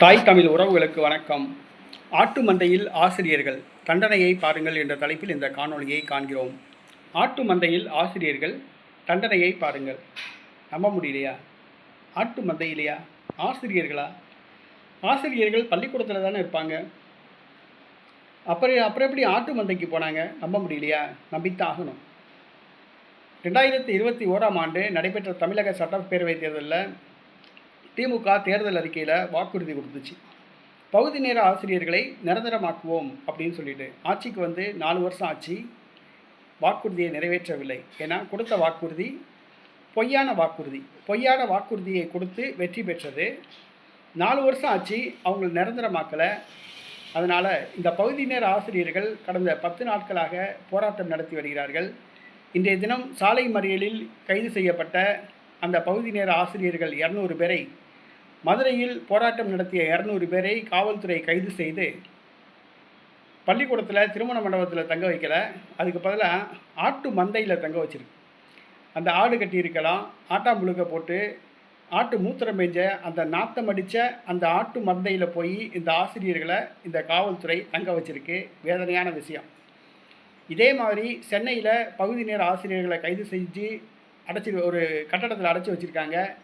தாய் தமிழ் உறவுகளுக்கு வணக்கம். ஆட்டு மந்தையில் ஆசிரியர்கள் தண்டனையை பாருங்கள் என்ற தலைப்பில் இந்த காணொளியை காண்கிறோம். ஆட்டு மந்தையில் ஆசிரியர்கள் தண்டனையை பாருங்கள். நம்ப முடியலையா? ஆட்டு மந்தையிலையா ஆசிரியர்களா? ஆசிரியர்கள் பள்ளிக்கூடத்தில் தானே இருப்பாங்க. அப்புறம் அப்புறம் எப்படி ஆட்டு மந்தைக்கு போனாங்க? நம்ப முடியலையா? நம்பித்தான் ஆகணும். ரெண்டாயிரத்தி இருபத்தி ஓராம் ஆண்டு நடைபெற்ற தமிழக சட்டப்பேரவைத் தேர்தலில் திமுக தேர்தல் அறிக்கையில் வாக்குறுதி கொடுத்துச்சு. பகுதி நேர ஆசிரியர்களை நிரந்தரமாக்குவோம் அப்படின்னு சொல்லிட்டு ஆட்சிக்கு வந்து நாலு வருஷம் ஆச்சு. வாக்குறுதியை நிறைவேற்றவில்லை. ஏன்னா கொடுத்த வாக்குறுதி பொய்யான வாக்குறுதி. பொய்யான வாக்குறுதியை கொடுத்து வெற்றி பெற்றது. நாலு வருஷம் ஆச்சு அவங்க நிரந்தரமாக்கலை. அதனால் இந்த பகுதி நேர ஆசிரியர்கள் கடந்த பத்து நாட்களாக போராட்டம் நடத்தி வருகிறார்கள். இன்றைய தினம் சாலை மறியலில் கைது செய்யப்பட்ட அந்த பகுதி நேர ஆசிரியர்கள் இரநூறு பேரை மதுரையில் போராட்டம் நடத்திய இரநூறு பேரை காவல்துறை கைது செய்து பள்ளிக்கூடத்தில் திருமண மண்டபத்தில் தங்க வைக்கல. அதுக்கு பதிலாக ஆட்டு மந்தையில் தங்க வச்சிருக்கு. அந்த ஆடு கட்டியிருக்கலாம் ஆட்டாம்புழுக்க போட்டு ஆட்டு மூத்திரம் மேஞ்ச அந்த நாத்தம் அடித்த அந்த ஆட்டு மந்தையில் போய் இந்த ஆசிரியர்களை இந்த காவல்துறை தங்க வச்சிருக்கு. வேதனையான விஷயம். இதே மாதிரி சென்னையில் பகுதி நேர ஆசிரியர்களை கைது செஞ்சு அடைச்சி ஒரு கட்டடத்தில் அடைச்சி வச்சுருக்காங்க.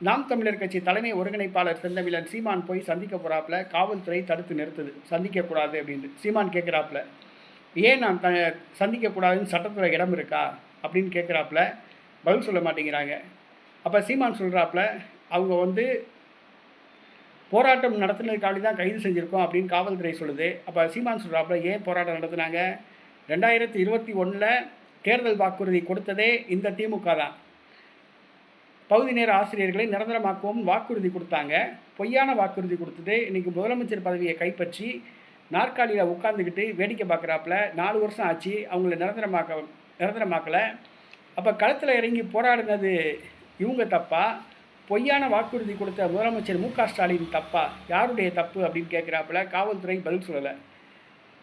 நாம் தமிழர் கட்சி தலைமை ஒருங்கிணைப்பாளர் செந்தமிழன் சீமான் போய் சந்திக்க போகிறாப்புல காவல்துறை தடுத்து நிறுத்துது. சந்திக்கக்கூடாது அப்படின்ட்டு சீமான் கேட்குறாப்புல ஏன் நான் த சந்திக்கக்கூடாதுன்னு சட்டத்துறை இடம் இருக்கா? அப்படின்னு கேட்குறாப்புல பதில் சொல்ல மாட்டேங்கிறாங்க. அப்போ சீமான் சொல்கிறாப்புல அவங்க வந்து போராட்டம் நடத்துனதுக்காண்டி தான் கைது செஞ்சுருக்கோம் அப்படின்னு காவல்துறை சொல்லுது. அப்போ சீமான் சொல்கிறாப்புல ஏன் போராட்டம் நடத்துனாங்க? ரெண்டாயிரத்தி இருபத்தி ஒன்றில் தேர்தல் வாக்குறுதி கொடுத்ததே இந்த திமுக தான். பகுதி நேர ஆசிரியர்களை நிரந்தரமாக்கவும் வாக்குறுதி கொடுத்தாங்க. பொய்யான வாக்குறுதி கொடுத்தது இன்றைக்கி முதலமைச்சர் பதவியை கைப்பற்றி நாற்காலியில் உட்காந்துக்கிட்டு வேடிக்கை பார்க்குறாப்புல. நாலு வருஷம் ஆச்சு அவங்கள நிரந்தரமாக்க நிரந்தரமாக்கலை. அப்போ களத்தில் இறங்கி போராடினது இவங்க தப்பா? பொய்யான வாக்குறுதி கொடுத்த முதலமைச்சர் மு க ஸ்டாலின் தப்பா? யாருடைய தப்பு அப்படின்னு கேட்குறாப்புல காவல்துறை பதில் சொல்லலை.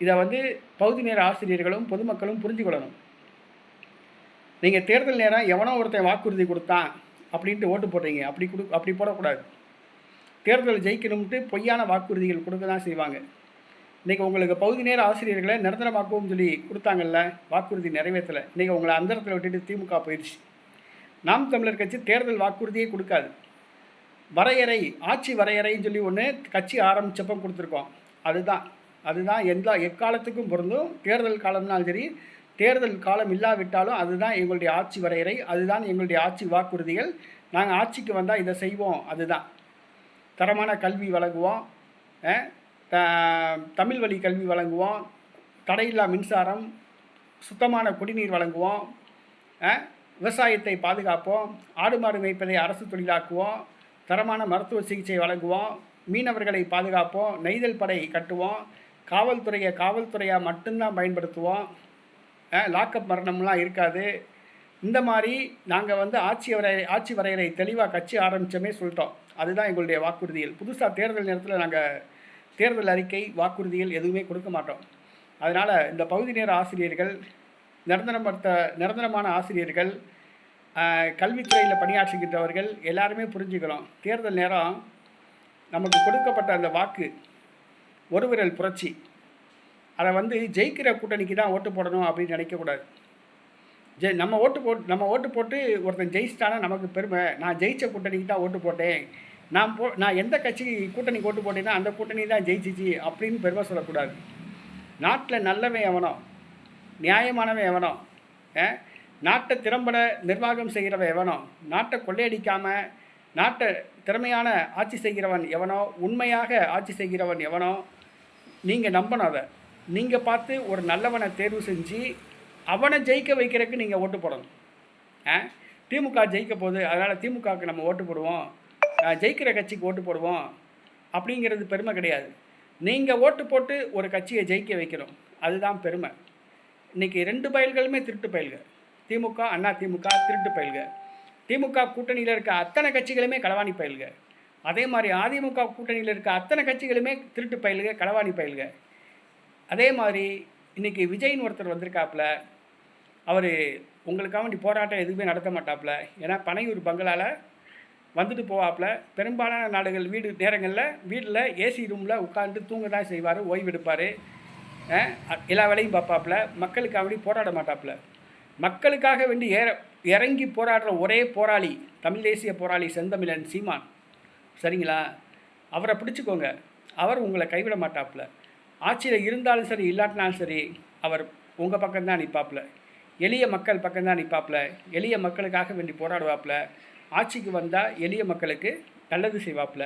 இதை வந்து பகுதி நேர ஆசிரியர்களும் பொதுமக்களும் புரிஞ்சுக்கொள்ளணும். நீங்கள் தேர்தல் நேரம் எவனோ ஒருத்தன் வாக்குறுதி கொடுத்தான் அப்படின்ட்டு ஓட்டு போடுறீங்க. அப்படி கொடு அப்படி போடக்கூடாது. தேர்தல் ஜெயிக்கணும்ட்டு பொய்யான வாக்குறுதிகள் கொடுக்க தான் செய்வாங்க. இன்றைக்கி உங்களுக்கு பகுதி நேர ஆசிரியர்களை நிரந்தரமாக்கவும் சொல்லி கொடுத்தாங்கல்ல வாக்குறுதி நிறைவேற்றலை. இன்றைக்கி உங்களை அந்த இடத்துல விட்டுட்டு திமுக போயிடுச்சு. நாம் தமிழர் கட்சி தேர்தல் வாக்குறுதியே கொடுக்காது. வரையறை ஆட்சி வரையறைன்னு சொல்லி ஒன்று கட்சி ஆரம்பித்தப்போ கொடுத்துருக்கோம். அதுதான் அதுதான் எந்த எக்காலத்துக்கும் பொருந்தும். தேர்தல் காலம்னாலும் சரி தேர்தல் காலம் இல்லாவிட்டாலும் அதுதான் எங்களுடைய ஆட்சி வரையறை அதுதான் எங்களுடைய ஆட்சி வாக்குறுதிகள். நாங்கள் ஆட்சிக்கு வந்தால் இதை செய்வோம் அதுதான். தரமான கல்வி வழங்குவோம் தமிழ் வழி கல்வி வழங்குவோம் தடையில்லா மின்சாரம் சுத்தமான குடிநீர் வழங்குவோம் விவசாயத்தை பாதுகாப்போம் ஆடு மாடு மேய்ப்பதை அரசு தொழிலாக்குவோம் தரமான மருத்துவ சிகிச்சை வழங்குவோம் மீனவர்களை பாதுகாப்போம் நெய்தல் படை கட்டுவோம் காவல்துறையை காவல்துறையாக மட்டும்தான் பயன்படுத்துவோம். லாக்அப் மரணம்லாம் இருக்காது. இந்த மாதிரி நாங்கள் வந்து ஆட்சி வரை ஆட்சி வரையறை தெளிவாக கட்சி ஆரம்பித்தோமே சொல்லிட்டோம். அதுதான் எங்களுடைய வாக்குறுதிகள். புதுசாக தேர்தல் நேரத்தில் நாங்கள் தேர்தல் அறிக்கை வாக்குறுதிகள் எதுவுமே கொடுக்க மாட்டோம். அதனால் இந்த பகுதி நேர ஆசிரியர்கள் நிரந்தரப்படுத்த நிரந்தரமான ஆசிரியர்கள் கல்வித்துறையில் பணியாற்றுகின்றவர்கள் எல்லாருமே புரிஞ்சுக்கிறோம் தேர்தல் நேரம் நமக்கு கொடுக்கப்பட்ட அந்த வாக்கு ஒருவிரல் புரட்சி. அதை வந்து ஜெயிக்கிற கூட்டணிக்கு தான் ஓட்டு போடணும் அப்படின்னு நினைக்கக்கூடாது ஜெய் நம்ம ஓட்டு போட்டு நம்ம ஓட்டு போட்டு ஒருத்தன் ஜெயிச்சிட்டானா நமக்கு பெருமை. நான் ஜெயித்த கூட்டணிக்கு தான் ஓட்டு போட்டேன். நான் போ நான் எந்த கட்சி கூட்டணிக்கு ஓட்டு போட்டேன்னா அந்த கூட்டணி தான் ஜெயிச்சிச்சு அப்படின்னு பெருமை சொல்லக்கூடாது. நாட்டில் நல்லவன் எவனோ நியாயமானவன் எவனோ அஹ், நாட்டை திறம்பட நிர்வாகம் செய்கிறவன் எவனோ நாட்டை கொள்ளையடிக்காமல் நாட்டை திறமையான ஆட்சி செய்கிறவன் எவனோ உண்மையாக ஆட்சி செய்கிறவன் எவனோ நீங்கள் நம்பணும் அதை. நீங்கள் பார்த்து ஒரு நல்லவனை தேர்வு செஞ்சு அவனை ஜெயிக்க வைக்கிறதுக்கு நீங்கள் ஓட்டு போடணும். ஆ? திமுக ஜெயிக்க போகுது அதனால் திமுகவுக்கு நம்ம ஓட்டு போடுவோம். ஜெயிக்கிற கட்சிக்கு ஓட்டு போடுவோம். அப்படிங்கிறது பெருமை கிடையாது. நீங்கள் ஓட்டு போட்டு ஒரு கட்சியை ஜெயிக்க வைக்கணும். அதுதான் பெருமை. இன்றைக்கி ரெண்டு பயல்களுமே திருட்டு பயல்கள். திமுக அண்ணா திமுக திருட்டு பயல்கள். திமுக கூட்டணியில் இருக்க அத்தனை கட்சிகளுமே களவாணி பயல்கள். அதே மாதிரி அதிமுக கூட்டணியில் இருக்க அத்தனை கட்சிகளுமே திருட்டு பயல்கள் களவாணி பயல்கள். அதே மாதிரி இன்றைக்கி விஜய்னு ஒருத்தர் வந்திருக்காப்புல அவர் உங்களுக்காக வேண்டி போராட்டம் எதுவுமே நடத்த மாட்டாப்புல. ஏன்னா பனையூர் பங்களால் வந்துட்டு போவாப்புல. பெரும்பாலான நாடுகள் வீடு நேரங்களில் வீட்டில் ஏசி ரூமில் உட்காந்து தூங்க தான் செய்வார் ஓய்வெடுப்பார் எல்லா வேலையும் பார்ப்பாப்புல. மக்களுக்காக வேண்டி போராட மாட்டாப்புல. மக்களுக்காக வேண்டி ஏற இறங்கி போராடுற ஒரே போராளி தமிழ் தேசிய போராளி செந்தமிழன் சீமான். சரிங்களா? அவரை பிடிச்சிக்கோங்க. அவர் உங்களை கைவிட மாட்டாப்புல. ஆட்சியில் இருந்தாலும் சரி இல்லாட்டினாலும் சரி அவர் உங்கள் பக்கம்தான் நிற்பாப்பில் எளிய மக்கள் பக்கம்தான் நிற்பாப்பில் எளிய மக்களுக்காக வேண்டி போராடுவாப்பில். ஆட்சிக்கு வந்தால் எளிய மக்களுக்கு நல்லது செய்வாப்புல.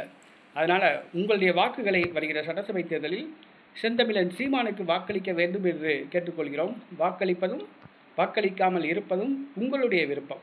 அதனால் உங்களுடைய வாக்குகளை வருகிற சட்டசபை தேர்தலில் செந்தமிழன் சீமானுக்கு வாக்களிக்க வேண்டும் என்று கேட்டுக்கொள்கிறோம். வாக்களிப்பதும் வாக்களிக்காமல் இருப்பதும் உங்களுடைய விருப்பம்.